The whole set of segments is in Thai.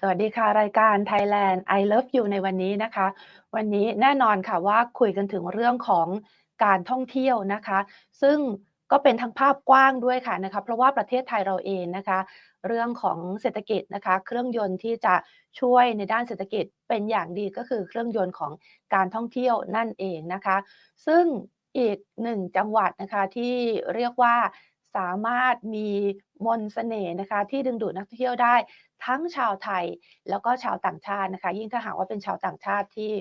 สวัสดีค่ะ รายการ Thailand I Love You ในวันนี้นะคะ วันนี้แน่นอนค่ะว่าคุยกันถึงเรื่องของการท่องเที่ยวนะคะ ซึ่งก็เป็นทั้งภาพกว้างด้วยค่ะนะคะ เพราะว่าประเทศไทยเราเองนะคะ เรื่องของเศรษฐกิจนะคะ เครื่องยนต์ที่จะช่วยในด้านเศรษฐกิจเป็นอย่างดีก็คือเครื่องยนต์ของการท่องเที่ยวนั่นเองนะคะ ซึ่งอีกหนึ่งจังหวัดนะคะที่เรียกว่าสามารถมีมนต์เสน่ห์นะคะที่ดึงดูดนักท่องเที่ยวได้ ทั้งชาวไทยแล้วก็ชาวต่างชาตินะคะ ยิ่งถ้าหากว่าเป็นชาวต่างชาติที่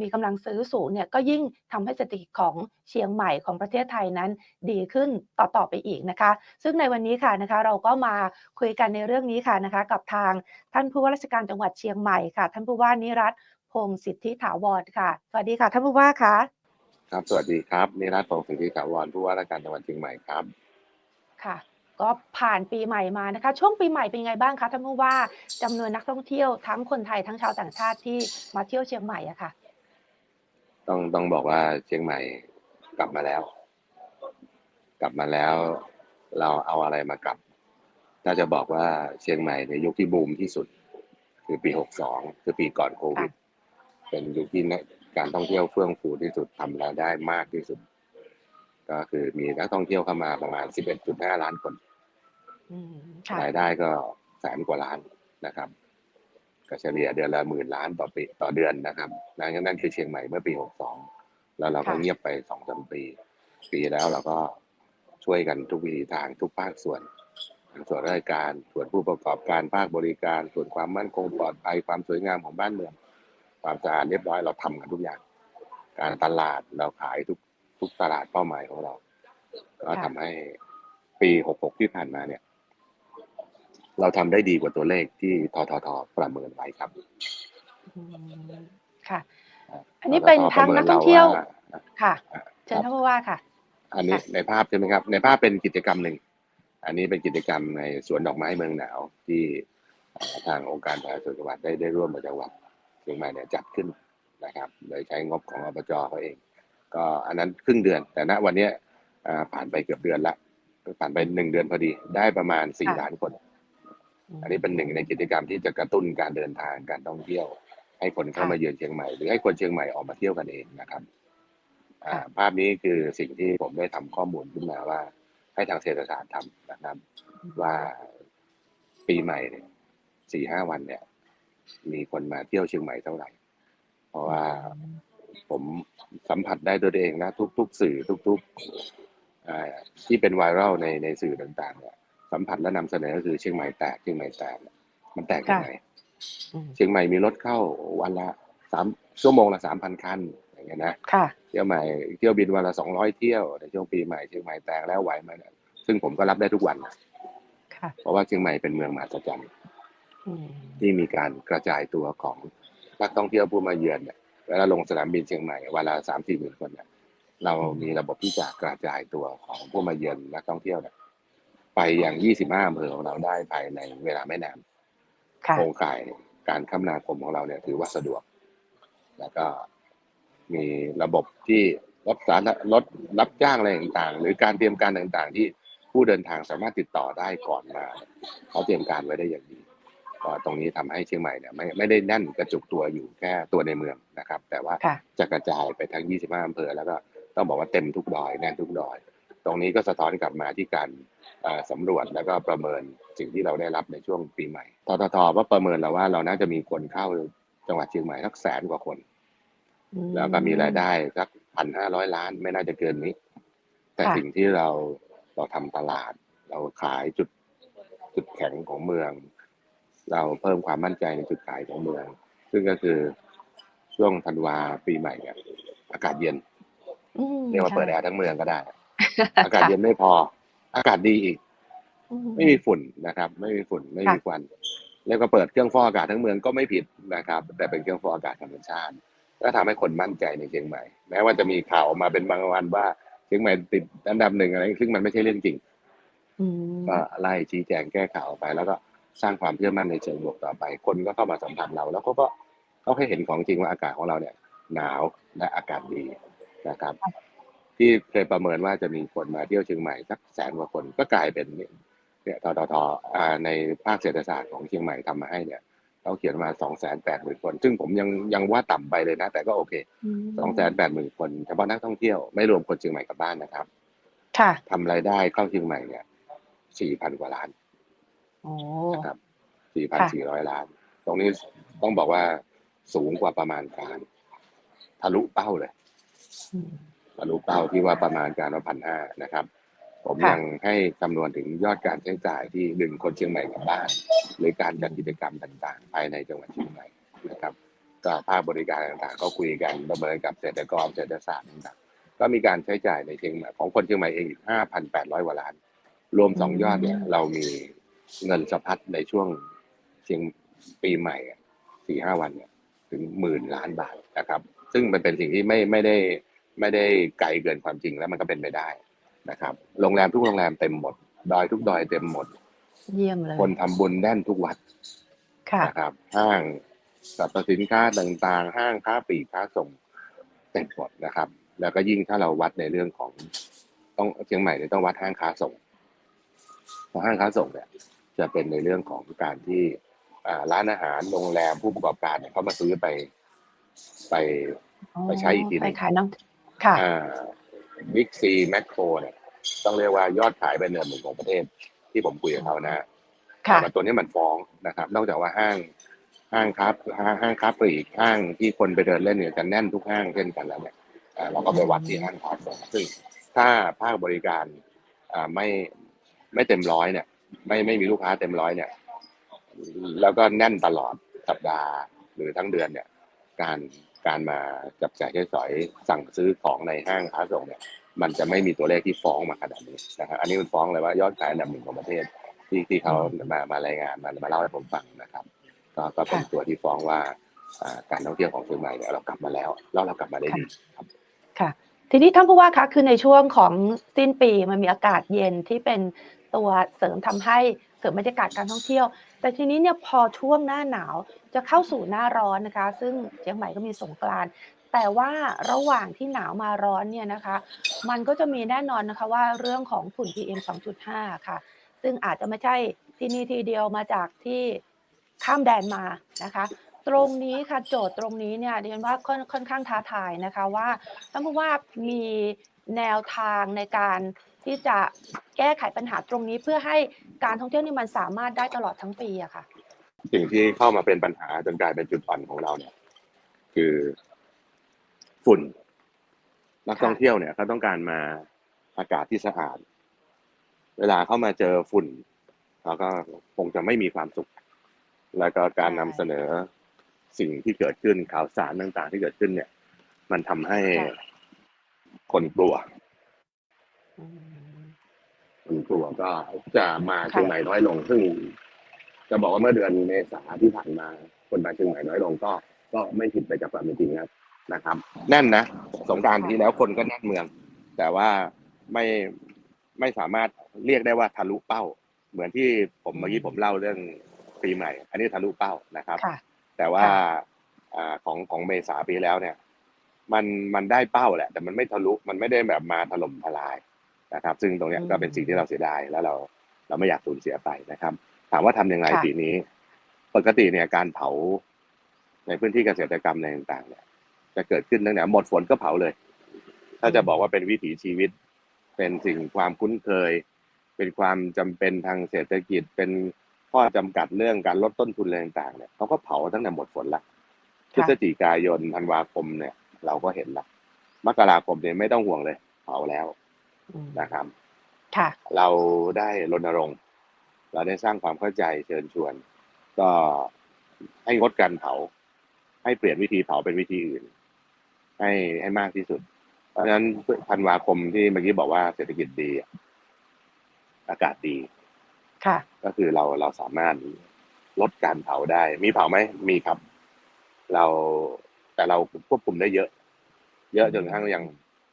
มีกำลังซื้อสูงเนี่ยก็ยิ่งทำให้เศรษฐกิจของเชียงใหม่ของประเทศไทยนั้นดีขึ้นต่อๆไปอีกนะคะ ซึ่งในวันนี้ค่ะนะคะเราก็มาคุยกันในเรื่องนี้ค่ะนะคะ กับทางท่านผู้ว่าราชการจังหวัดเชียงใหม่ค่ะ ท่านผู้ว่านิรัตน์พงศ์สิทธิถาวรค่ะสวัสดีค่ะ ท่านผู้ว่าคะครับสวัสดีครับนิรัตน์พงศ์สิทธิถาวรผู้ว่าราชการจังหวัดเชียงใหม่ครับค่ะ ก็ผ่านปีใหม่มานะคะ ช่วงปีใหม่เป็นยังไงบ้างคะท่านผู้ว่าจำนวนนักท่องเที่ยวทั้งคนไทยทั้งชาวต่างชาติที่มาเที่ยวเชียงใหม่อะค่ะ ต้องต้องบอกว่าเชียงใหม่กลับมาแล้ว กลับมาแล้ว เราเอาอะไรมากลับ ถ้าจะบอกว่าเชียงใหม่ในยุคที่บูมที่สุด คือปีหกสองคือปีก่อนโควิดเป็นยุคที่นักการท่องเที่ยวเฟื่องฟูที่สุดทำรายได้มากที่สุด ก็คือมีนักท่องเที่ยวเข้ามาประมาณ 11.5 ล้านคนอืมค่ะ รายได้ก็แสนกว่าล้านนะครับก็เฉลี่ยเดือนละหมื่นล้านต่อปีต่อเดือนนะครับนั่นนั่นคือเชียงใหม่เมื่อปี 62 แล้วเราก็ค่ะเงียบไปสองสามปี ปีแล้วเราก็ช่วยกันทุกวิธีทางทุกภาคส่วนทั้งส่วนราชการ ส่วนผู้ประกอบการภาคบริการ ส่วนความมั่นคงปลอดภัยความสวยงามของบ้านเมือง ความสะอาดเรียบร้อยเราทำกันทุกอย่าง การตลาดเราขายทุกทุกตลาดเป้าหมายของเรา ก็ทำให้ปี 66 ที่ผ่านมาเนี่ย เราทำได้ดีกว่าตัวเลขที่ทททประเมินไว้ครับอืมค่ะ อันนี้เป็นทั้งนักท่องเที่ยวราค่ะเชิญท่านผู้ว่าค่ะ อันนี้ค่ะในภาพใช่ไหมครับ ในภาพเป็นกิจกรรมหนึ่ง อันนี้เป็นกิจกรรมในสวนดอกไม้เมืองหนาวที่เอ่อทางองค์การบริหารส่วนจังหวัดได้ได้ร่วมกับจังหวัดเชียงใหม่เนี่ยจัดขึ้นนะครับ โดยใช้งบของอบจเขาเอง ก็อันนั้นครึ่งเดือน แต่ณวันเนี้ยอ่าผ่านไปเกือบเดือนละผ่านไปหนึ่งเดือนพอดีได้ประมาณสี่ค่ะล้านคน อันนี้เป็นหนึ่งในกิจกรรมที่จะกระตุ้นการเดินทางการท่องเที่ยว ให้คนเข้าค่ะมาเยือนเชียงใหม่ หรือให้คนเชียงใหม่ออกมาเที่ยวกันเองนะครับอ่าค่ะภาพนี้คือสิ่งที่ผมได้ทำข้อมูลขึ้นมาว่า ให้ทางเศรษฐศาสตร์ทำนะครับ ว่าปีใหม่เนี่ยสี่ห้าวันเนี่ย มีคนมาเที่ยวเชียงใหม่เท่าไหร่ เพราะว่าผมสัมผัสได้ตัวเองนะ ทุก ๆ สื่อทุกๆอ่าที่เป็นไวรัลในในสื่อต่าง ๆ เนี่ย สัมผัสและนำเสนอก็คือเชียงใหม่แตกเชียงใหม่แตกมันแตกยังไงอืมเชียงใหม่มีรถเข้าวันละสามชั่วโมงละสามพันคันอย่างเงี้ยนะค่ะเที่ยวใหม่เที่ยวบินวันละสองร้อยเที่ยวในช่วงปีใหม่เชียงใหม่แตกแล้วไหวไหมเนี่ยซึ่งผมก็รับได้ทุกวันนะค่ะเพราะว่าเชียงใหม่เป็นเมืองมหัศจรรย์อืมที่มีการกระจายตัวของนักท่องเที่ยวผู้มาเยือนเนี่ยเวลาลงสนามบินเชียงใหม่วันละสามสี่หมื่นคนเนี่ยเรามีระบบที่จะกระจายตัวของผู้มาเยือนนักท่องเที่ยวเนี่ย ไปอย่างยี่สิบห้าอำเภอของเราได้ภายในเวลาไม่นานค่ะ โครงข่ายการคมนาคมของเราเนี่ยถือว่าสะดวก แล้วก็มีระบบที่รถสาธารณะรถรับจ้างอะไรต่างๆ หรือการเตรียมการต่างๆ ที่ผู้เดินทางสามารถติดต่อได้ก่อนมาเขาเตรียมการไว้ได้อย่างดีก็ตรงนี้ทำให้เชียงใหม่เนี่ยไม่ไม่ได้แน่นกระจุกตัวอยู่แค่ตัวในเมืองนะครับ แต่ว่าค่ะ จะกระจายไปทั้ง 25อำเภอแล้วก็ต้องบอกว่าเต็มทุกดอยแน่นทุกดอย ตรงนี้ก็สะท้อนกลับมาที่การเอ่อ สำรวจแล้วก็ประเมินสิ่งที่เราได้รับในช่วงปีใหม่ทททว่าประเมินแล้วว่าเราน่าจะมีคนเข้าจังหวัดเชียงใหม่สักแสนกว่าคนอืมแล้วก็มีรายได้สักพันห้าร้อยล้าน ไม่น่าจะเกินนี้ แต่ค่ะสิ่งที่เราเราทำตลาด เราขายจุดจุดแข็งของเมือง เราเพิ่มความมั่นใจในจุดขายของเมือง ซึ่งก็คือช่วงธันวาปีใหม่เนี่ยอากาศเย็นอืมเรียกว่าใช่เปิดแอร์ทั้งเมืองก็ได้ อากาศเย็นไม่พอ อากาศดีอีกอืไม่มีฝุ่นนะครับ ไม่มีฝุ่นไม่มีค่ะควันเรียกว่าเปิดเครื่องฟอกอากาศทั้งเมืองก็ไม่ผิดนะครับ แต่เป็นเครื่องฟอกอากาศธรรมชาติก็ทำให้คนมั่นใจในเชียงใหม่แม้ว่าจะมีข่าวออกมาเป็นบางวันว่าเชียงใหม่ติดอันดับหนึ่งอะไร ซึ่งมันไม่ใช่เรื่องจริงอืมก็ไล่ชี้แจงแก้ข่าวออกไป แล้วก็สร้างความเชื่อมั่นในเชิงบวกต่อไป คนก็เข้ามาสัมผัสเรา แล้วเขาก็เขาให้เห็นของจริงว่าอากาศของเราเนี่ย หนาวและอากาศดีนะครับ ที่เคยประเมินว่าจะมีคนมาเที่ยวเชียงใหม่สักแสนกว่าคนก็กลายเป็นเนี่ยทททอ่าในภาคเศรษฐศาสตร์ของเชียงใหม่ทำมาให้เนี่ยเขาเขียนมาสองแสนแปดหมื่นคน ซึ่งผมยังยังว่าต่ำไปเลยนะ แต่ก็โอเคมสองแสนแปดหมื่นคนเฉพาะนักท่องเที่ยวไม่รวมคนเชียงใหม่กลับบ้านนะครับ ค่ะทำรายได้เข้าเชียงใหม่เนี่ยสี่พันกว่าล้านโอ้นะครับสี่พันค่ะสี่ร้อยล้าน ตรงนี้ต้องบอกว่าสูงกว่าประมาณการ ทะลุเป้าเลยอืม ทะลุเป้าที่ว่าประมาณการว่าพันห้านะครับ ผมยังให้คำนวณถึงยอดการใช้จ่ายที่ดึงคนเชียงใหม่กลับบ้าน หรือการจัดกิจกรรมต่างๆ ภายในจังหวัดเชียงใหม่นะครับก็ภาคบริการต่างๆ ก็คุยกันประเมินกับเศรษฐกรเศรษฐศาสตร์ต่างๆก็มีการใช้จ่ายในเชียงใหม่ของคนเชียงใหม่เองอีก5,800กว่าล้าน รวมสองยอดเนี่ยเรามีเงินสะพัดในช่วงเชียงปีใหม่สี่ห้าวันเนี่ยถึงหมื่นล้านบาทนะครับ ซึ่งมันเป็นสิ่งที่ไม่ไม่ได้ ไม่ได้ไกลเกินความจริงแล้วมันก็เป็นไปได้นะครับ โรงแรมทุกโรงแรมเต็มหมด ดอยทุกดอยเต็มหมด เยี่ยมเลย คนทำบุญแน่นทุกวัดค่ะนะครับ ห้างสรรพสินค้าต่างๆ ห้างค้าปลีกค้าส่งเต็มหมดนะครับ แล้วก็ยิ่งถ้าเราวัดในเรื่องของต้องเชียงใหม่เนี่ยต้องวัดห้างค้าส่งเพราะห้างค้าส่งเนี่ยจะเป็นในเรื่องของการที่อ่าร้านอาหารโรงแรมผู้ประกอบการเนี่ยเขามาซื้อไปไปไปใช้อีกทีหนึ่งไปขายน้องค่ะ บิ๊กซีแมคโครเนี่ยต้องเรียกว่ายอดขายเป็นเนือหนึ่งของประเทศที่ผมคุยกับเขานะค่ะแต่ตัวนี้มันฟ้องนะครับ นอกจากว่าห้างห้างค้าห้างห้างค้าปลีกห้างที่คนไปเดินเล่นเนี่ยจะแน่นทุกห้างเช่นกันแล้วเนี่ยอ่าเราก็ไปวัดที่ห้างค้าส่งซึ่งถ้าภาคบริการอ่าไม่ไม่เต็มร้อยเนี่ย ไม่ไม่มีลูกค้าเต็มร้อยเนี่ย แล้วก็แน่นตลอดสัปดาห์หรือทั้งเดือนเนี่ย การ การมาจับจ่ายใช้สอยสั่งซื้อของในห้างค้าส่งเนี่ยมันจะไม่มีตัวเลขที่ฟ้องมาขนาดนี้นะครับอันนี้มันฟ้องเลยว่ายอดขายอันดับหนึ่งของประเทศที่ที่เขามามารายงานมามาเล่าให้ผมฟังนะครับ ก็ก็เป็นค่ะตัวที่ฟ้องว่าอ่าการท่องเที่ยวของเชียงใหม่เนี่ยเรากลับมาแล้วแล้วเรากลับมาได้ดีครับค่ะ ทีนี้ท่านผู้ว่าคะคือในช่วงของสิ้นปีมันมีอากาศเย็นที่เป็นตัวเสริมทำให้ เสริมบรรยากาศการท่องเที่ยว แต่ทีนี้เนี่ยพอช่วงหน้าหนาวจะเข้าสู่หน้าร้อนนะคะ ซึ่งเชียงใหม่ก็มีสงกรานต์แต่ว่าระหว่างที่หนาวมาร้อนเนี่ยนะคะ มันก็จะมีแน่นอนนะคะว่าเรื่องของฝุ่น PM 2.5 ค่ะ ซึ่งอาจจะไม่ใช่ที่นี่ทีเดียวมาจากที่ข้ามแดนมานะคะ ตรงนี้ค่ะโจทย์ตรงนี้เนี่ยดิฉันว่าค่อนค่อนข้างท้าทายนะคะว่าท่านผู้ว่ามีแนวทางในการ ที่จะแก้ไขปัญหาตรงนี้เพื่อให้การท่องเที่ยวนี่มันสามารถได้ตลอดทั้งปีอะค่ะ สิ่งที่เข้ามาเป็นปัญหาจนกลายเป็นจุดอ่อนของเราเนี่ย คือฝุ่น นักค่ะท่องเที่ยวเนี่ยเขาต้องการมาอากาศที่สะอาด เวลาเข้ามาเจอฝุ่นเขาก็คงจะไม่มีความสุข แล้วก็การนำเสนอสิ่งที่เกิดขึ้นข่าวสารต่างๆ ที่เกิดขึ้นเนี่ย มันทำให้ค่ะคนกลัวอืม คนกลัวก็จะมาค่ะเชียงใหม่น้อยลงซึ่งจะบอกว่าเมื่อเดือนเมษาที่ผ่านมา คนมาเชียงใหม่น้อยลงก็ ก็ไม่ผิดไปจากความเป็นจริงครับนะครับ แน่นนะสงกรารที่แล้วคนก็แน่นเมือง แต่ว่าไม่ไม่สามารถเรียกได้ว่าทะลุเป้า เหมือนที่ผมเมื่อกี้ผมเล่าเรื่องปีใหม่ อันนี้ทะลุเป้านะครับค่ะแต่ว่าค่ะอ่าของของเมษาปีแล้วเนี่ย มันมันได้เป้าแหละ แต่มันไม่ทะลุมันไม่ได้แบบมาถล่มทลาย นะครับ ซึ่งตรงเนี้ยอืมก็เป็นสิ่งที่เราเสียดายแล้วเราเราไม่อยากสูญเสียไปนะครับ ถามว่าทำยังไงค่ะปีนี้ ปกติเนี่ยการเผาในพื้นที่เกษตรกรรมในต่างๆ เนี่ย จะเกิดขึ้นตั้งแต่หมดฝนก็เผาเลย ถ้าจะบอกว่าเป็นวิถีชีวิต เป็นสิ่งความคุ้นเคย เป็นความจำเป็นทางเศรษฐกิจเป็นข้อจำกัดเรื่องการลดต้นทุนอะไรต่างๆเนี่ยเขาก็เผาตั้งแต่หมดฝนละพฤศจิกายนธันวาคมเนี่ย เราก็เห็นละมกราคมเนี่ยไม่ต้องห่วงเลย เผาแล้วอืม นะครับค่ะเราได้รณรงค์ เราได้สร้างความเข้าใจเชิญชวน ก็ให้งดการเผา ให้เปลี่ยนวิธีเผาเป็นวิธีอื่น ให้ให้มากที่สุด เพราะฉะนั้นธันวาคมที่เมื่อกี้บอกว่าเศรษฐกิจดีอะอากาศดี ค่ะ ก็คือเราเราสามารถลดการเผาได้ มีเผาไหมมีครับ เราแต่เราควบคุมได้เยอะ เยอะจนกระทั่งยัง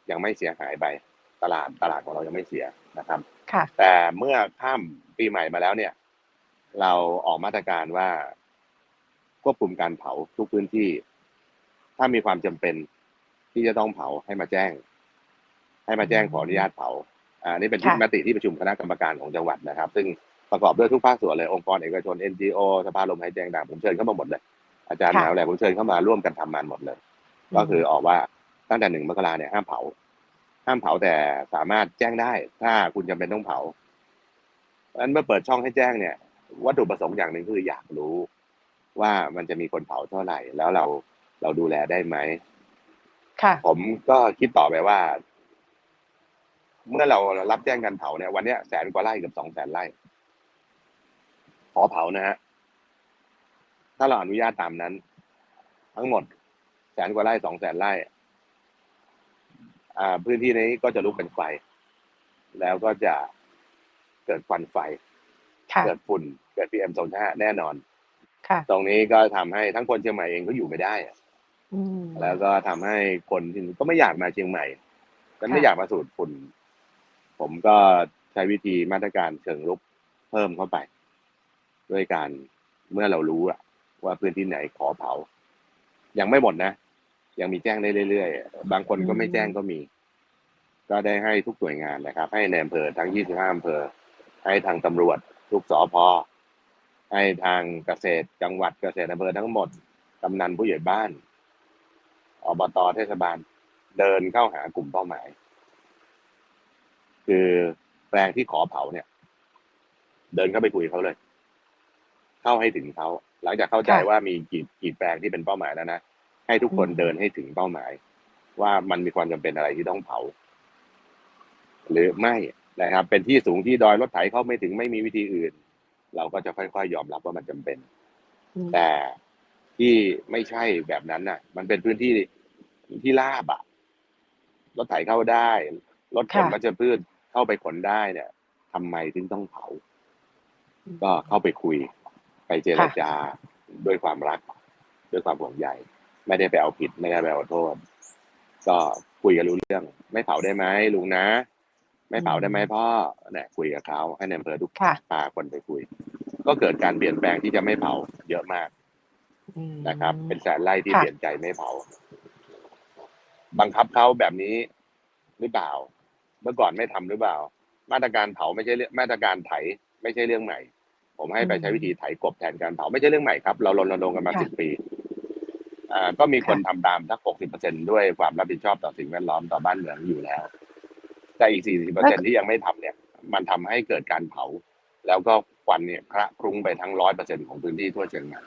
ยังไม่เสียหายไป ตลาดตลาดของเรายังไม่เสียนะครับค่ะแต่เมื่อข้ามปีใหม่มาแล้วเนี่ย เราออกมาตรการว่าควบคุมการเผาทุกพื้นที่ ถ้ามีความจำเป็นที่จะต้องเผาให้มาแจ้ง ให้มาแจ้งขออนุญาตเผาอ่านี่เป็นที่ค่ะมติที่ประชุมคณะกรรมการของจังหวัดนะครับ ซึ่งก็ประกอบด้วยทุกภาคส่วนเลยองค์กรเอกชน NGO สภาลมหายใจต่างผมเชิญเข้ามาหมดเลย อาจารย์ค่ะมหาวิทยาลัยผมเชิญเข้ามาร่วมกันทำงานหมดเลย ก็คือออกว่าตั้งแต่หนึ่งมกราเนี่ยห้ามเผา ห้ามเผาแต่สามารถแจ้งได้ ถ้าคุณจำเป็นต้องเผาเพราะฉะนั้นเมื่อเปิดช่องให้แจ้งเนี่ย วัตถุประสงค์อย่างหนึ่งคืออยากรู้ว่ามันจะมีคนเผาเท่าไหร่ แล้วเราเราดูแลได้ไหมค่ะ ผมก็คิดต่อไปว่า เมื่อเรารับแจ้งการเผาเนี่ยวันเนี้ยแสนกว่าไร่เกับสองแสนไร่ขอเผานะฮะถ้าเราอนุญาตตามนั้น ทั้งหมดแสนกว่าไร่สองแสนไร่อ่า พื้นที่นี้ก็จะลุกเป็นไฟ แล้วก็จะเกิดควันไฟค่ะเกิดฝุ่น เกิดพีเอ็มสองห้าแน่นอนค่ะตรงนี้ก็ทำให้ทั้งคนเชียงใหม่เองก็อยู่ไม่ได้อะอืมแล้วก็ทำให้คนที่ก็ไม่อยากมาเชียงใหม่ก็ไม่ค่ะอยากมาสูดฝุ่น ผมก็ใช้วิธีมาตรการเชิงรุกเพิ่มเข้าไป ด้วยการเมื่อเรารู้อะว่าพื้นที่ไหนขอเผา ยังไม่หมดนะ ยังมีแจ้งได้เรื่อยๆ บางคนก็ไม่แจ้งก็มี ก็ได้ให้ทุกหน่วยงานนะครับ ให้ในอำเภอทั้ง 25อำเภอ ให้ทางตำรวจ ทุกสอพอให้ทางเกษตรจังหวัดเกษตรอำเภอทั้งหมด กำนันผู้ใหญ่บ้าน อบตเทศบาล เดินเข้าหากลุ่มเป้าหมาย คือแปลงที่ขอเผาเนี่ย เดินเข้าไปคุยกับเขาเลย เข้าให้ถึงเขา หลังจากเข้าใจค่ะว่ามีกี่กี่แปลงที่เป็นเป้าหมายแล้วนะ ให้ทุกคนอืมเดินให้ถึงเป้าหมาย ว่ามันมีความจำเป็นอะไรที่ต้องเผา หรือไม่นะครับ เป็นที่สูงที่ดอยรถไถเข้าไม่ถึงไม่มีวิธีอื่น เราก็จะค่อยๆยอมรับว่ามันจำเป็นอืมแต่ที่ไม่ใช่แบบนั้นน่ะ มันเป็นพื้นที่ที่ลาบอะรถไถเข้าได้ รถขนค่ะวัชพืชเข้าไปขนได้เนี่ยทำไมถึงต้องเผา ก็เข้าไปคุย ไปเจรจาด้วยความรัก ด้วยความห่วงใย ไม่ได้ไปเอาผิดไม่ได้ไปเอาโทษ ก็คุยกันรู้เรื่อง ไม่เผาได้ไหมลุงนะ ไม่เผาได้ไหมพ่อเนี่ยคุยกับเขาให้ในอำเภอทุกค่ะพาคนไปคุย ก็เกิดการเปลี่ยนแปลงที่จะไม่เผาเยอะมากอืมนะครับ เป็นแสนไร่ที่ค่ะเปลี่ยนใจไม่เผา บังคับเขาแบบนี้หรือเปล่า เมื่อก่อนไม่ทำหรือเปล่า มาตรการเผาไม่ใช่เรื่องมาตรการไถ ไม่ใช่เรื่องใหม่ ผมให้ไปใช้วิธีไถกบแทนการเผาไม่ใช่เรื่องใหม่ครับ เรารณรงค์กันมาค่ะสิบปีอ่า ก็มีคนค่ะทำตามสักหกสิบเปอร์เซ็นด้วยความรับผิดชอบต่อสิ่งแวดล้อมต่อบ้านเมืองอยู่แล้ว แต่อีกสี่สิบเปอร์เซ็นที่ยังไม่ทำเนี่ย มันทำให้เกิดการเผา แล้วก็ควันเนี่ยคละคลุ้งไปทั้งร้อยเปอร์เซ็นของพื้นที่ทั่วเชียงใหม่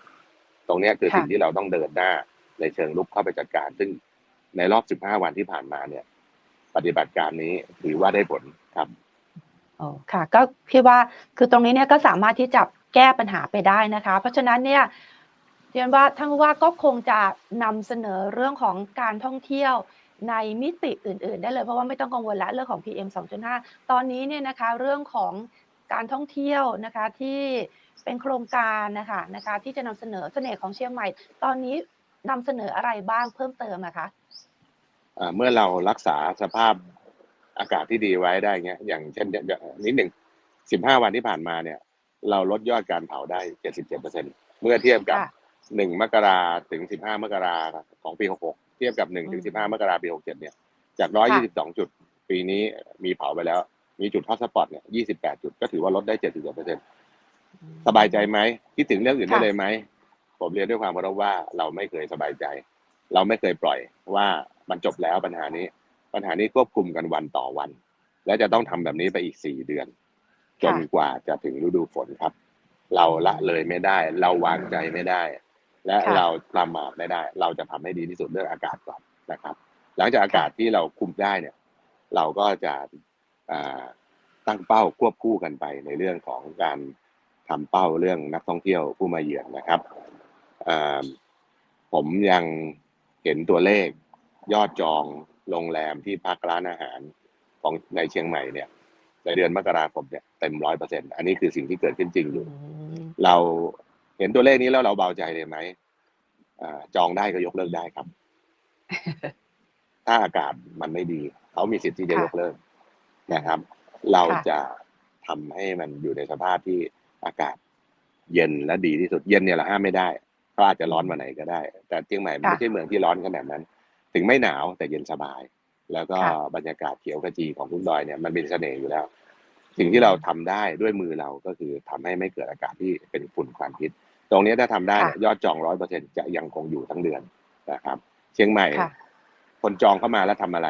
ตรงเนี้ยคือค่ะสิ่งที่เราต้องเดินหน้าในเชิงลุกเข้าไปจัดการ ซึ่งในรอบสิบห้าวันที่ผ่านมาเนี่ย ปฏิบัติการนี้ถือว่าได้ผลครับโอ้ค่ะ ก็พี่ว่าคือตรงนี้เนี่ยก็สามารถที่จะแก้ปัญหาไปได้นะคะ เพราะฉะนั้นเนี่ย เรียนว่าท่านผู้ว่าก็คงจะนำเสนอเรื่องของการท่องเที่ยวในมิติอื่น ๆ ได้เลยเพราะว่าไม่ต้องกังวลละเรื่องของ PM 2.5 ตอนนี้เนี่ยนะคะเรื่องของการท่องเที่ยวนะคะที่เป็นโครงการนะคะนะคะที่จะนำเสนอเสน่ห์ของเชียงใหม่ ตอนนี้นำเสนออะไรบ้างเพิ่มเติมนะคะอ่าเมื่อเรารักษาสภาพอากาศที่ดีไว้ได้เงี้ยอย่างเช่นอย่างนิดหนึ่งสิบห้าวันที่ผ่านมาเนี่ย เราลดยอดการเผาได้เจ็ดสิบเจ็ดเปอร์เซ็นเมื่อเทียบกับค่ะ หนึ่งมกราถึงสิบห้ามกราของปีหกหกเทียบกับหนึ่งถึงสิบห้ามกราปีหกเจ็ดเนี่ย จากร้อยยี่สิบสองจุด ปีนี้มีเผาไปแล้ว มีจุดฮอตสปอตเนี่ยยี่สิบแปดจุดก็ถือว่าลดได้เจ็ดสิบเจ็ดเปอร์เซ็นสบายใจไหมคิดถึงเรื่องอื่นได้ค่ะเลยไหม ผมเรียนด้วยความเคารพว่าเราไม่เคยสบายใจ เราไม่เคยปล่อยว่ามันจบแล้วปัญหานี้ ปัญหานี้ควบคุมกันวันต่อวัน และจะต้องทำแบบนี้ไปอีกสี่เดือน จนกว่าจะถึงฤดูฝนครับ เราละเลยไม่ได้ เราวางใจไม่ได้ และค่ะเราประมาทไม่ได้ เราจะทำให้ดีที่สุดเรื่องอากาศก่อนนะครับ หลังจากอากาศที่เราคุมได้เนี่ย เราก็จะอ่าตั้งเป้าควบคู่กันไปในเรื่องของการทำเป้าเรื่องนักท่องเที่ยวผู้มาเยือนนะครับอ่าผมยังเห็นตัวเลขยอดจองโรงแรมที่พักร้านอาหารของในเชียงใหม่เนี่ยในเดือนมกราคมเนี่ยเต็มร้อยเปอร์เซ็นอันนี้คือสิ่งที่เกิดขึ้นจริงอยู่ เรา เห็นตัวเลขนี้แล้วเราเบาใจเลยไหมอาจองได้ก็ยกเลิกได้ครับ ถ้าอากาศมันไม่ดีเขามีสิทธิ์ที่จะค่ะยกเลิกนะครับ เราค่ะจะทำให้มันอยู่ในสภาพที่อากาศ เย็นและดีที่สุดเย็นเนี่ยเราห้ามไม่ได้เขาอาจจะร้อนวันไหนก็ได้ แต่เชียงใหม่มันค่ะไม่ใช่เมืองที่ร้อนขนาดนั้น ถึงไม่หนาวแต่เย็นสบาย แล้วก็ค่ะบรรยากาศเขียวขจีของทุ่งดอยเนี่ยมันเป็นเสน่ห์อยู่แล้ว สิ่งที่เราทำได้ด้วยมือเราก็คือทำให้ไม่เกิดอากาศที่เป็นฝุ่นควันพิษ ตรงนี้ถ้าทำได้เนี่ยค่ะยอดจองร้อยเปอร์เซ็นจะยังคงอยู่ทั้งเดือนนะครับ เชียงใหม่ค่ะคนจองเข้ามาแล้วทำอะไร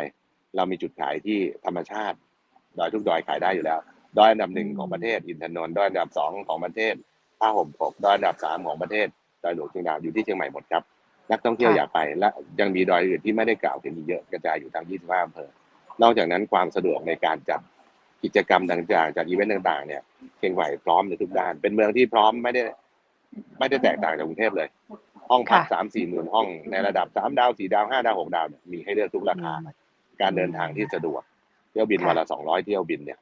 เรามีจุดขายที่ธรรมชาติ ดอยทุกดอยขายได้อยู่แล้ว ดอยอันดับหนึ่งอืมของประเทศอินทนนท์ดอยอันดับสองของประเทศผ้าห่มปกดอยอันดับสามของประเทศดอยหลวงเชียงดาวอยู่ที่เชียงใหม่หมดครับนักท่องเที่ยวอยากไปและยังมีดอยอื่นที่ไม่ได้กล่าวถึงอีกเยอะกระจายอยู่ทั้ง25อำเภอ นอกจากนั้นความสะดวกในการจัดกิจกรรมต่างๆจัดอีเวนต์ต่างๆเนี่ยเชียงใหม่พร้อมในทุกด้าน เป็นเมืองที่พร้อมไม่ได้ ไม่ได้แตกต่างจากกรุงเทพเลย ห้องพักค่ะสามสี่หมื่นห้องในระดับสามดาวสี่ดาวห้าดาวหกดาวเนี่ยมีให้เลือกทุกราคา การเดินทางที่สะดวก เที่ยวบินค่ะวันละสองร้อยเที่ยวบินเนี่ย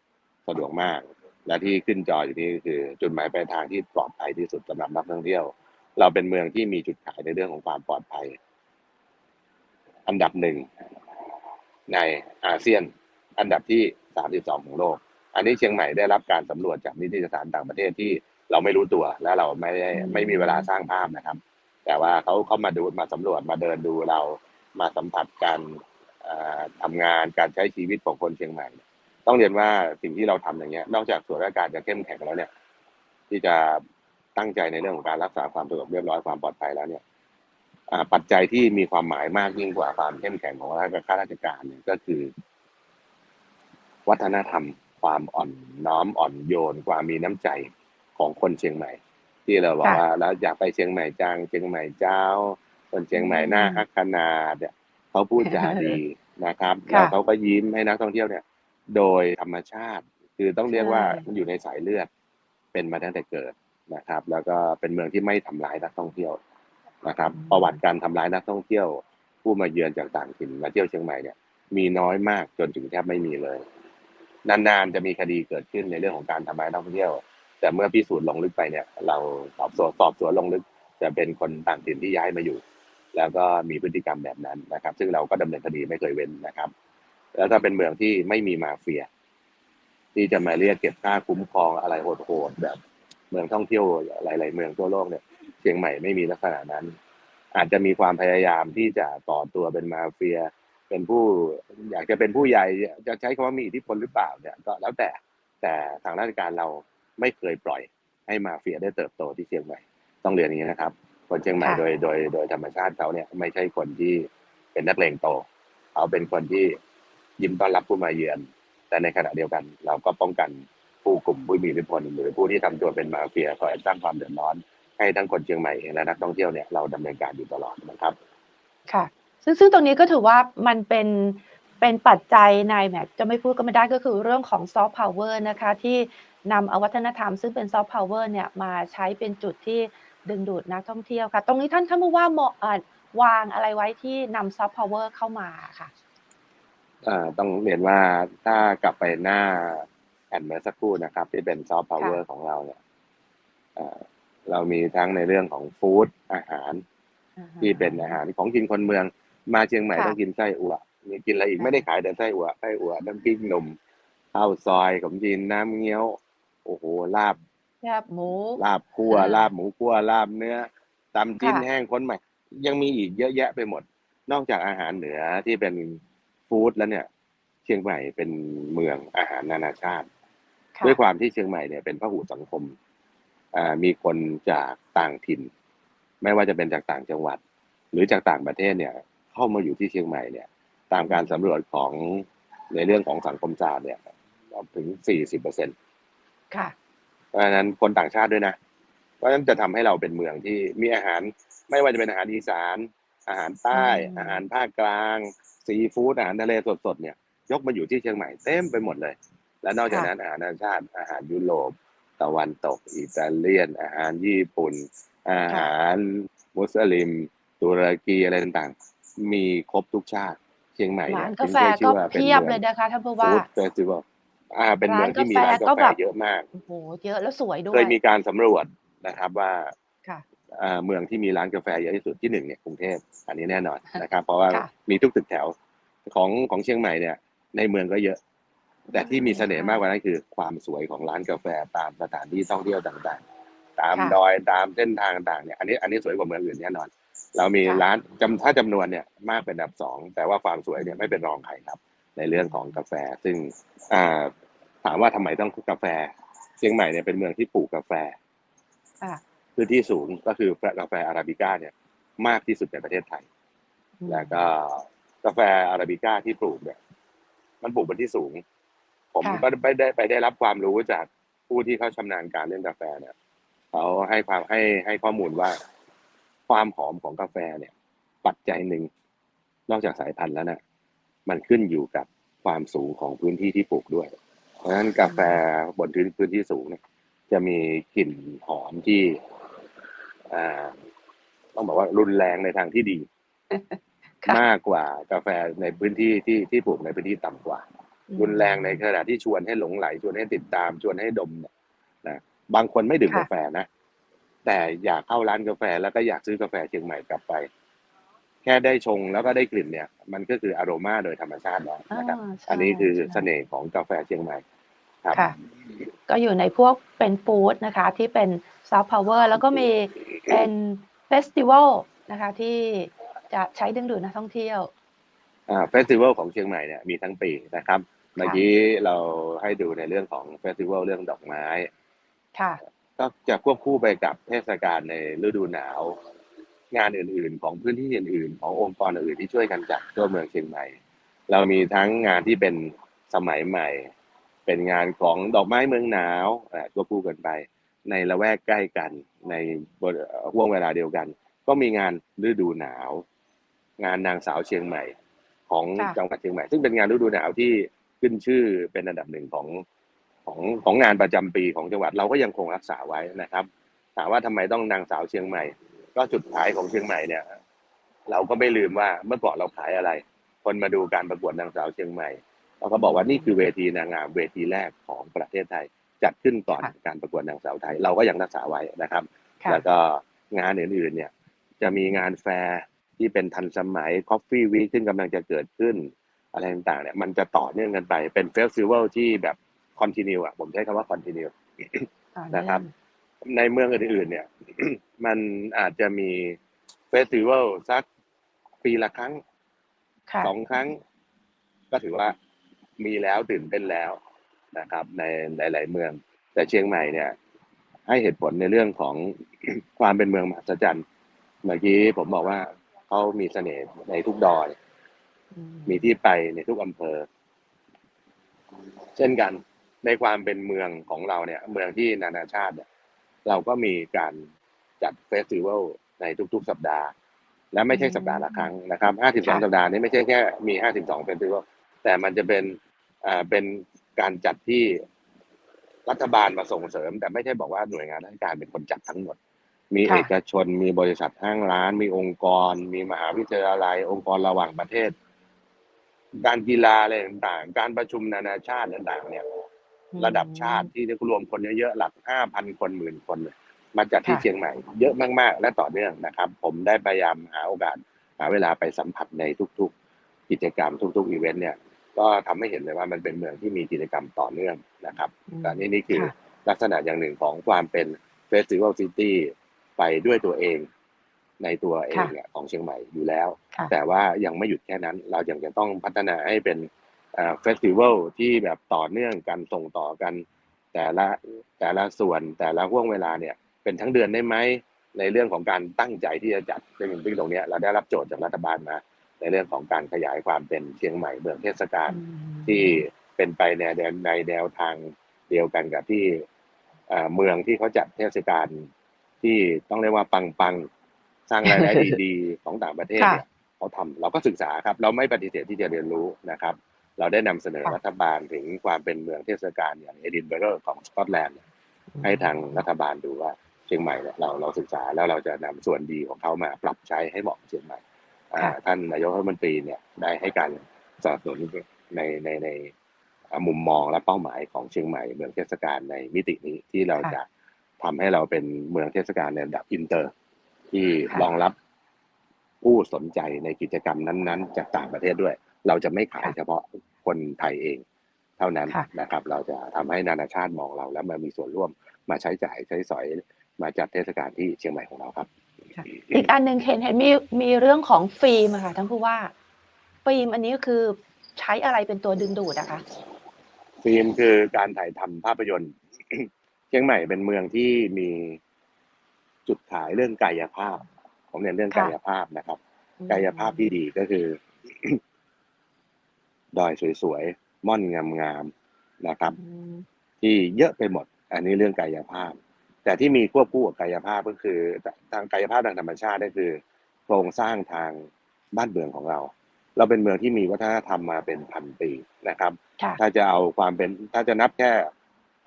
สะดวกมาก และที่ขึ้นจออยู่นี่ก็คือจุดหมายปลายทางที่ปลอดภัยที่สุดสำหรับนักท่องเที่ยว เราเป็นเมืองที่มีจุดขายในเรื่องของความปลอดภัย อันดับหนึ่งในอาเซียน อันดับที่สามสิบสองของโลก อันนี้เชียงใหม่ได้รับการสำรวจจากนิตยสารต่างประเทศที่ เราไม่รู้ตัวและเราไม่ได้อืมไม่มีเวลาสร้างภาพนะครับ แต่ว่าเขาเข้ามาดูมาสำรวจมาเดินดูเรามาสัมผัสการเอ่อทำงานการใช้ชีวิตของคนเชียงใหม่ ต้องเรียนว่าสิ่งที่เราทำอย่างเงี้ย นอกจากส่วนราชการจะเข้มแข็งแล้วเนี่ย ที่จะตั้งใจในเรื่องของการรักษาความสงบเรียบร้อยความปลอดภัยแล้วเนี่ยอ่าปัจจัยที่มีความหมายมากยิ่งกว่าความเข้มแข็งของข้าราชการเนี่ยก็คือ วัฒนธรรม ความอ่อนน้อมอ่อนโยน ความมีน้ำใจ ของคนเชียงใหม่ ที่เราบอกค่ะว่าแล้วอยากไปเชียงใหม่จังเชียงใหม่เจ้า คนเชียงใหม่หน้าอืมฮักขนาดเนี่ยเขาพูดจาดีนะครับค่ะแล้วเขาก็ยิ้มให้นักท่องเที่ยวเนี่ย โดยธรรมชาติ คือต้องเรียกว่าใช่มันอยู่ในสายเลือด เป็นมาตั้งแต่เกิดนะครับ แล้วก็เป็นเมืองที่ไม่ทำร้ายนักท่องเที่ยวนะครับ ประวัติการทำร้ายนักท่องเที่ยว ผู้มาเยือนจากต่างถิ่นมาเที่ยวเชียงใหม่เนี่ยมีน้อยมากจนถึงแทบไม่มีเลย นานๆจะมีคดีเกิดขึ้นในเรื่องของการทำร้ายนักท่องเที่ยว แต่เมื่อพิสูจน์ลงลึกไปเนี่ย เราสอบสวนสอบสวนลงลึก จะเป็นคนต่างถิ่นที่ย้ายมาอยู่ แล้วก็มีพฤติกรรมแบบนั้นนะครับ ซึ่งเราก็ดำเนินคดีไม่เคยเว้นนะครับ แล้วก็เป็นเมืองที่ไม่มีมาเฟีย ที่จะมาเรียกเก็บค่าคุ้มครองอะไรโหดๆแบบเมืองท่องเที่ยวหลาย ๆ เมืองทั่วโลกเนี่ยเชียงใหม่ไม่มีลักษณะนั้น อาจจะมีความพยายามที่จะต่อตัวเป็นมาเฟีย เป็นผู้อยากจะเป็นผู้ใหญ่จะใช้คำว่ามีอิทธิพลหรือเปล่าเนี่ยก็แล้วแต่แต่ทางราชการเรา ไม่เคยปล่อยให้มาเฟียได้เติบโตที่เชียงใหม่ ต้องเรียนอย่างนี้นะครับ คนเชียงใหม่ค่ะโดยโดยโดยธรรมชาติเขาเนี่ยไม่ใช่คนที่เป็นนักเลงโต เขาเป็นคนที่ยิ้มต้อนรับผู้มาเยือน แต่ในขณะเดียวกัน เราก็ป้องกันผู้กลุ่มผู้มีอิทธิพลหรือผู้ที่ทำตัวเป็นมาเฟียคอยสร้างความเดือดร้อนให้ทั้งคนเชียงใหม่เองและนักท่องเที่ยวเนี่ยเราดำเนินการอยู่ตลอดนะครับ ค่ะ ซึ่งซึ่งตรงนี้ก็ถือว่ามันเป็นเป็นปัจจัยในแหมจะไม่พูดก็ไม่ได้ก็คือเรื่องของซอฟต์พาวเวอร์นะคะที่ นำเอาวัฒนธรรมซึ่งเป็นซอฟต์พาวเวอร์เนี่ยมาใช้เป็นจุดที่ดึงดูดนักท่องเที่ยวค่ะ ตรงนี้ท่านท่านผู้ว่าเหมาะเอ่อวางอะไรไว้ที่นำซอฟต์พาวเวอร์เข้ามาค่ะเอ่อต้องเรียนว่าถ้ากลับไปหน้าแผ่นเมื่อสักครู่นะครับ ที่เป็นซอฟต์พาวเวอร์ของเราเนี่ยเอ่อเรามีทั้งในเรื่องของฟู้ดอาหาร ที่เป็นอาหารของกินคนเมือง มาเชียงใหม่ค่ะต้องกินไส้อั่วมีกินอะไรอีกค่ะไม่ได้ขายแต่ไส้อั่วไส้อั่วน้ำพริกหนุ่มข้าวซอยขนมจีนน้ำเงี้ยว โอ้โหลาบแคบหมู ลาบคั่วอ่าลาบหมูคั่วลาบเนื้อตำจิ้นค่ะแห้งคนใหม่ ยังมีอีกเยอะแยะไปหมด นอกจากอาหารเหนือที่เป็นฟู้ดแล้วเนี่ย เชียงใหม่เป็นเมืองอาหารนานาชาติค่ะด้วยความที่เชียงใหม่เนี่ยเป็นพหูสังคมอ่ามีคนจากต่างถิ่น ไม่ว่าจะเป็นจากต่างจังหวัด หรือจากต่างประเทศเนี่ย เข้ามาอยู่ที่เชียงใหม่เนี่ย ตามการสำรวจของในเรื่องของสังคมศาสตร์เนี่ยถึง 40เปอร์เซ็นต์ ค่ะเพราะฉะนั้นคนต่างชาติด้วยนะ เพราะฉะนั้นจะทำให้เราเป็นเมืองที่มีอาหารไม่ว่าจะเป็นอาหารอีสาน อาหารใต้อืมอาหารภาคกลาง ซีฟู้ดอาหารทะเลสดๆเนี่ย ยกมาอยู่ที่เชียงใหม่เต็มไปหมดเลย และนอกจากนั้นอาหารนานาชาติ อาหารยุโรป ตะวันตก อิตาเลียน อาหารญี่ปุ่น อาหารมุสลิม ตุรกีอะไรต่างๆ มีครบทุกชาติเชียงใหม่เนี่ร้ายนถึกางแฟได้ชื่ก็อว่าเป็นเพียบเมืเลองยนะคะท่านผู้ว่าฟู้ดเฟสติวัล อ่าเป็นเมืองที่มีร้านกาแฟเยอะมากโอ้โหเยอะแล้วสวยด้วเคยยมีการสำรวจนะครับว่าค่ะเอ่อเมืองที่มีร้านกาแฟเยอะที่สุดที่หนึ่งเนี่ยกรุงเทพอันนี้แน่นอนนะครับ เพราะว่าค่ะมีทุกตึกแถวของของเชียงใหม่เนี่ย ในเมืองก็เยอะ แต่ที่มีเสน่ห์มากกว่านั้นคือ ความสวยของร้านกาแฟตามสถานที่ท่องเที่ยวต่างๆ ตามค่ะดอยตามเส้นทางต่างๆเนี่ยอันนี้อันนี้สวยกว่าเมืองอื่นแน่นอน เรามีค่ะร้านจำถ้าจำนวนเนี่ยมากเป็นอันดับสองแต่ว่าความสวยเนี่ยไม่เป็นรองใครครับ ในเรื่องของกาแฟ ซึ่งอ่าถามว่าทำไมต้องกาแฟ เชียงใหม่เนี่ยเป็นเมืองที่ปลูกกาแฟค่ะพื้นที่สูงก็คือกาแฟอาราบิก้าเนี่ย มากที่สุดในประเทศไทยอืมแล้วก็กาแฟอาราบิก้าที่ปลูกเนี่ย มันปลูกบนที่สูง ผมค่ะก็ไปได้ไปได้รับความรู้จากผู้ที่เขาชำนาญการเรื่องกาแฟเนี่ยเขาให้ความให้ให้ข้อมูลว่าความหอมของกาแฟเนี่ย ปัจจัยหนึ่งนอกจากสายพันธุ์แล้วเนี่ย มันขึ้นอยู่กับความสูงของพื้นที่ที่ปลูกด้วย เพราะฉะนั้นกาแฟบนพื้นพื้นที่สูงเนี่ย จะมีกลิ่นหอมที่อ่าต้องบอกว่ารุนแรงในทางที่ดีค่ะมากกว่ากาแฟในพื้นที่ที่ที่ปลูกในพื้นที่ต่ำกว่า รุนแรงในขณะที่ชวนให้หลงไหล ชวนให้ติดตามชวนให้ดมเนี่ยนะบางคนไม่ดื่มค่ะกาแฟนะ แต่อยากเข้าร้านกาแฟแล้วก็อยากซื้อกาแฟเชียงใหม่กลับไป แค่ได้ชงแล้วก็ได้กลิ่นเนี่ย มันก็คืออโรมาโดยธรรมชาติแล้วนะครับอ่าใช่อันนี้คือใช่เสน่ห์ของกาแฟเชียงใหม่ครับค่ะก็อยู่ในพวกเป็นฟู้ดนะคะ ที่เป็นซอฟต์พาวเวอร์แล้วก็มีเป็นเฟสติวัลนะคะที่จะใช้ดึงดูดนักท่องเที่ยวอ่าเฟสติวัลของเชียงใหม่เนี่ยมีทั้งปีนะครับ เมื่อกี้เราให้ดูในเรื่องของเฟสติวัลเรื่องดอกไม้ ค่ะ ก็จะควบคู่ไปกับเทศกาลในฤดูหนาว งานอื่น ๆ ของพื้นที่อื่น ๆ ขององค์กรอื่นๆที่ช่วยกันจัดทั่วเมืองเชียงใหม่ เรามีทั้งงานที่เป็นสมัยใหม่ เป็นงานของดอกไม้เมืองหนาวอ่าควบคู่กันไป ในละแวกใกล้กัน ในบริห่วงเวลาเดียวกัน ก็มีงานฤดูหนาว งานนางสาวเชียงใหม่ของค่ะจังหวัดเชียงใหม่ ซึ่งเป็นงานฤดูหนาวที่ขึ้นชื่อเป็นอันดับหนึ่งของของของงานประจำปีของจังหวัดเราก็ยังคงรักษาไว้นะครับ ถามว่าทำไมต้องนางสาวเชียงใหม่ ก็จุดขายของเชียงใหม่เนี่ย เราก็ไม่ลืมว่าเมื่อก่อนเราขายอะไร คนมาดูการประกวดนางสาวเชียงใหม่เราก็บอกว่านี่คือเวทีนางงามเวทีแรกของประเทศไทย จัดขึ้นก่อนค่ะการประกวดนางสาวไทย เราก็ยังรักษาไว้นะครับค่ะแล้วก็งานอื่นๆเนี่ย จะมีงานแฟร์ที่เป็นทันสมัย Coffee Week ซึ่งกำลังจะเกิดขึ้น อะไรต่างๆเนี่ยมันจะต่อเนื่องกันไปเป็นเฟสติวัลที่แบบคอนติเนียอะผมใช้คำว่าคอนติเนียต่อเองนะครับ ในเมืองอื่นๆ เนี่ย มันอาจจะมีเฟสติวัลสักปีละครั้งค่ะสองครั้ง ก็ถือว่ามีแล้วตื่นเต้นแล้วนะครับ ในหลาย ๆ เมือง แต่เชียงใหม่เนี่ย ให้เหตุผลในเรื่องของความเป็นเมืองมหัศจรรย์เมื่อกี้ผมบอกว่าเขามีเสน่ห์ในทุกดอยอืมมีที่ไปในทุกอำเภอ เช่นกันในความเป็นเมืองของเราเนี่ย เมืองที่นานาชาติเนี่ย เราก็มีการจัดเฟสติวัลในทุกๆ สัปดาห์ และไม่ใช่สัปดาห์ละครั้งนะครับ 52 สัปดาห์นี้ไม่ใช่แค่มี 52 เฟสติวัลแต่มันจะเป็นอ่าเป็นการจัดที่รัฐบาลมาส่งเสริม แต่ไม่ใช่บอกว่าหน่วยงานราชการเป็นคนจัดทั้งหมด มีค่ะเอกชน มีบริษัทห้างร้าน มีองค์กร มีมหาวิทยาลัย องค์กรระหว่างประเทศ การกีฬาอะไรต่างๆ การประชุมนานาชาติต่างๆเนี่ย ระดับชาติที่รวมคนเยอะๆหลักห้าพันคนหมื่นคนเนี่ยมาจัดที่ค่ะเชียงใหม่ เยอะมากๆ และต่อเนื่องนะครับ ผมได้พยายามหาโอกาสหาเวลาไปสัมผัสในทุก ๆ กิจกรรมทุกๆอีเวนต์เนี่ย ก็ทำให้เห็นเลยว่ามันเป็นเมืองที่มีกิจกรรมต่อเนื่องนะครับอืมแต่นี่นี่คือค่ะลักษณะอย่างหนึ่งของความเป็นเฟสติวัลซิตี้ไปด้วยตัวเองในตัวเองเนี่ยของเชียงใหม่อยู่แล้วค่ะแต่ว่ายังไม่หยุดแค่นั้น เรายังจะต้องพัฒนาให้เป็น เฟสติวัลที่แบบต่อเนื่องกันส่งต่อกัน แต่ละแต่ละส่วนแต่ละห่วงเวลาเนี่ยเป็นทั้งเดือนได้ไหมในเรื่องของการตั้งใจที่จะจัดซึ่งซึ่งตรงเนี้ยเราได้รับโจทย์จากรัฐบาลมาในเรื่องของการขยายความเป็นเชียงใหม่เมืองเทศกาลอืมที่เป็นไปในแนวในแนวทางเดียวกันกับที่เอ่อเมืองที่เขาจัดเทศกาลที่ต้องเรียกว่าปังปังๆสร้างรายได้ดีๆของต่างประเทศเนี่ยเขาทำเราก็ศึกษาครับ เราไม่ปฏิเสธที่จะเรียนรู้นะครับ เราได้นำเสนอค่ะรัฐบาลถึงความเป็นเมืองเทศกาลอย่างเอดินเบอร์ของสกอตแลนด์ให้ทางรัฐบาลดูว่าเชียงใหม่เนี่ยเราเราศึกษาแล้วเราจะนำส่วนดีของเขามาปรับใช้ให้เหมาะกับเชียงใหม่อ่าค่ะท่านนายกรัฐมนตรีเนี่ยได้ให้การสนับสนุนในในในอ่ามุมมองและเป้าหมายของเชียงใหม่เมืองเทศกาลในมิตินี้ที่เราจะทำให้เราเป็นเมืองเทศกาลในระดับอินเตอร์ ที่รองรับผู้สนใจในกิจกรรมนั้น ๆ จากต่างประเทศด้วย เราจะไม่ขายเฉพาะคนไทยเองเท่านั้นค่ะนะครับ เราจะทำให้นานาชาติมองเรา แล้วมามีส่วนร่วมมาใช้จ่ายใช้สอยมาจัดเทศกาลที่เชียงใหม่ของเราครับ อีกอันหนึ่งเห็นเห็นมีมีเรื่องของฟิล์มอะค่ะท่านผู้ว่าฟิล์มอันนี้ก็คือใช้อะไรเป็นตัวดึงดูดอะคะฟิล์มคือการถ่ายทำภาพยนตร์ เชียงใหม่เป็นเมืองที่มีจุดขายเรื่องกายภาพ ผมเน้นเรื่องค่ะกายภาพนะครับอืมกายภาพที่ดีก็คือ ดอยสวยๆ ม่อนงามๆ นะครับอืมที่เยอะไปหมด อันนี้เรื่องกายภาพ แต่ที่มีควบคู่กับกายภาพก็คือทางกายภาพทางธรรมชาติก็คือ โครงสร้างทางบ้านเมืองของเรา เราเป็นเมืองที่มีวัฒนธรรมมาเป็นพันปีนะครับค่ะถ้าจะเอาความเป็นถ้าจะนับแค่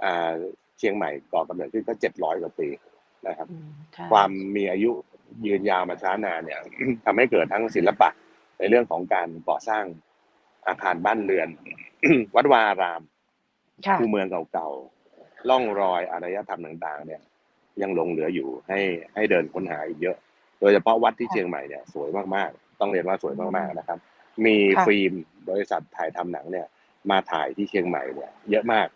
อ่าเชียงใหม่ก่อกำเนิดขึ้นก็เจ็ดร้อยกว่าปีนะครับอืมใช่ความมีอายุยืนยาวมาช้านานเนี่ยทำให้เกิดทั้งศิลปะในเรื่องของการก่อสร้าง อาคารบ้านเรือน วัดวาอารามค่ะคูเมืองเก่าๆล่องรอยอารยธรรมต่างๆ เนี่ย ยังหลงเหลืออยู่ให้ให้เดินค้นหาอีกเยอะ โดยเฉพาะวัดที่ค่ะเชียงใหม่เนี่ยสวยมากๆ ต้องเรียนว่าสวยมากๆนะครับ มีค่ะฟิล์มบริษัทถ่ายทำหนังเนี่ย มาถ่ายที่เชียงใหม่เนี่ยเยอะมาก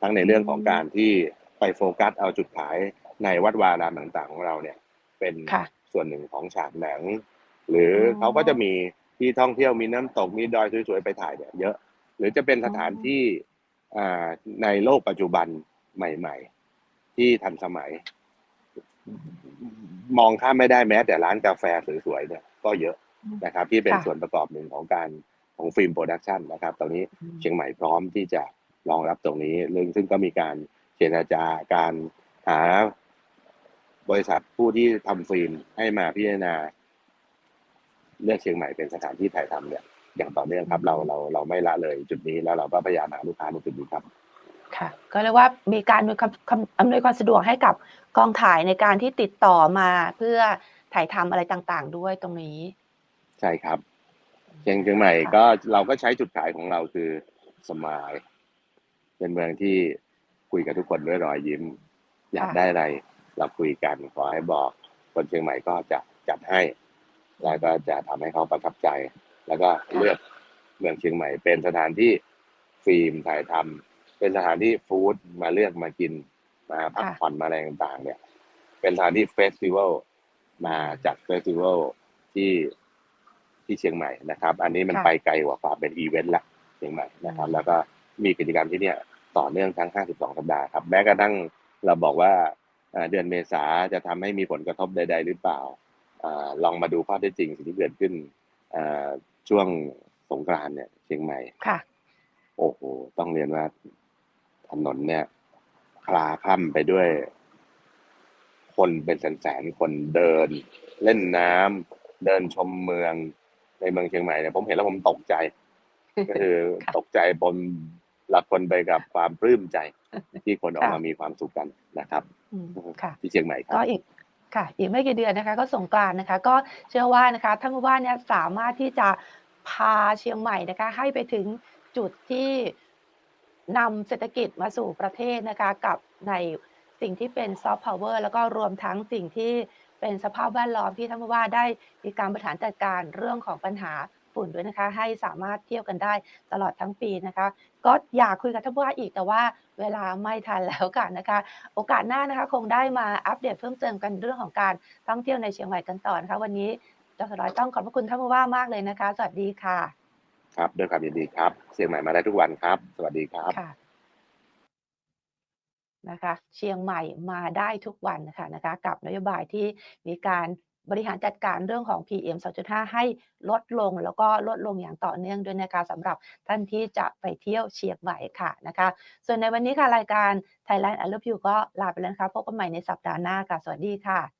ทั้งในเรื่องของการที่ไปโฟกัสเอาจุดขายในวัดวาอารามต่างๆ ของเราเนี่ย เป็นค่ะส่วนหนึ่งของฉากหนัง หรือออเขาก็จะมี ที่ท่องเที่ยวมีน้ำตกมีดอยสวยๆไปถ่ายเนี่ยเยอะ หรือจะเป็นสถานอ๋อที่อ่าในโลกปัจจุบันใหม่ ๆ ที่ทันสมัย มองข้ามไม่ได้แม้ แต่ร้านกาแฟสวยๆเนี่ยก็เยอะนะครับ ที่เป็นค่ะส่วนประกอบหนึ่งของการของฟิล์มโปรดักชันนะครับ ตอนนี้อืมเชียงใหม่พร้อมที่จะรองรับตรงนี้ซึ่งซึ่งก็มีการเจรจาการหาบริษัทผู้ที่ทำฟิล์มให้มาพิจารณา เลือกเชียงใหม่เป็นสถานที่ถ่ายทำเนี่ยอย่างต่อเนื่องครับเราเราเราไม่ละเลยจุดนี้แล้วเราก็พยายามหาลูกค้าในจุดนี้ครับค่ะ ก็เรียกว่ามีการอำนวยความคำอำนวยความสะดวกให้กับกองถ่ายในการที่ติดต่อมาเพื่อถ่ายทำอะไรต่างๆ ด้วยตรงนี้ ใช่ครับเชียงเชียงใหม่ค่ะก็เราก็ใช้จุดขายของเราคือสมายเป็นเมืองที่คุยกับทุกคนด้วยรอยยิ้ม อยากได้อะไร เราคุยกันขอให้บอกคนเชียงใหม่ก็จะจัดให้ แล้วก็จะทำให้เขาประทับใจ แล้วก็เลือกเมืองเชียงใหม่เป็นสถานที่ฟิล์มถ่ายทำเป็นสถานที่ฟู้ดมาเลือกมากินมาพักค่ะผ่อนมาอะไรต่างๆ เนี่ย เป็นสถานที่เฟสติวัลมาจัดเฟสติวัลที่ที่เชียงใหม่นะครับ อันนี้มันค่ะไปไกลกว่าความเป็นอีเวนต์ละเชียงใหม่นะครับอืมแล้วก็มีกิจกรรมที่เนี่ยต่อเนื่องทั้ง 52 สัปดาห์ครับ แม้กระทั่งเราบอกว่าเอ่อเดือนเมษาจะทำให้มีผลกระทบใด ๆ หรือเปล่าอา ลองมาดูข้อเท็จจริงสิ่งที่เกิดขึ้นอ่าช่วงสงกรานต์เนี่ยเชียงใหม่ค่ะ โอ้โหต้องเรียนว่าถนนเนี่ยคลาคล่ำไปด้วย คนเป็นแสนๆคนเดิน เล่นน้ำเดินชมเมืองในเมืองเชียงใหม่เนี่ยผมเห็นแล้วผมตกใจ ก็คือค่ะตกใจปนหลับคนไปกับความปลื้มใจ ที่คนออกค่ะมามีความสุขกันนะครับอืมค่ะที่เชียงใหม่ครัก็บอีก ค่ะอีกไม่กี่เดือนนะคะก็สงกรานต์นะคะ ก็เชื่อว่านะคะท่านผู้ว่าเนี่ยสามารถที่จะพาเชียงใหม่นะคะให้ไปถึงจุดที่นำเศรษฐกิจมาสู่ประเทศนะคะกับในสิ่งที่เป็นซอฟต์พาวเวอร์แล้วก็รวมทั้งสิ่งที่เป็นสภาพแวดล้อมที่ท่านผู้ว่าได้มีการบริหารจัดการเรื่องของปัญหา ฝุ่นด้วยนะคะ ให้สามารถเที่ยวกันได้ตลอดทั้งปีนะคะ ก็อยากคุยกับท่านผู้ว่าอีกแต่ว่าเวลาไม่ทันแล้วกันนะคะ โอกาสหน้านะคะคงได้มาอัปเดตเพิ่มเติมกันเรื่องของการท่องเที่ยวในเชียงใหม่กันต่อนะคะวันนี้ดรร้อยต้องขอบพระคุณท่านผู้ว่ามากเลยนะคะ สวัสดีค่ะ ครับด้วยความยินดีครับ เชียงใหม่มาได้ทุกวันครับ สวัสดีครับค่ะนะคะ เชียงใหม่มาได้ทุกวันนะคะนะคะ กับนโยบายที่มีการ บริหารจัดการเรื่องของ PM 2.5 ให้ลดลงแล้วก็ลดลงอย่างต่อเนื่องด้วยนะคะสำหรับท่านที่จะไปเที่ยวเชียงใหม่ค่ะนะคะ ส่วนในวันนี้ค่ะรายการ Thailand I Love You ก็ลาไปแล้วนะคะพบกันใหม่ในสัปดาห์หน้าค่ะ สวัสดีค่ะ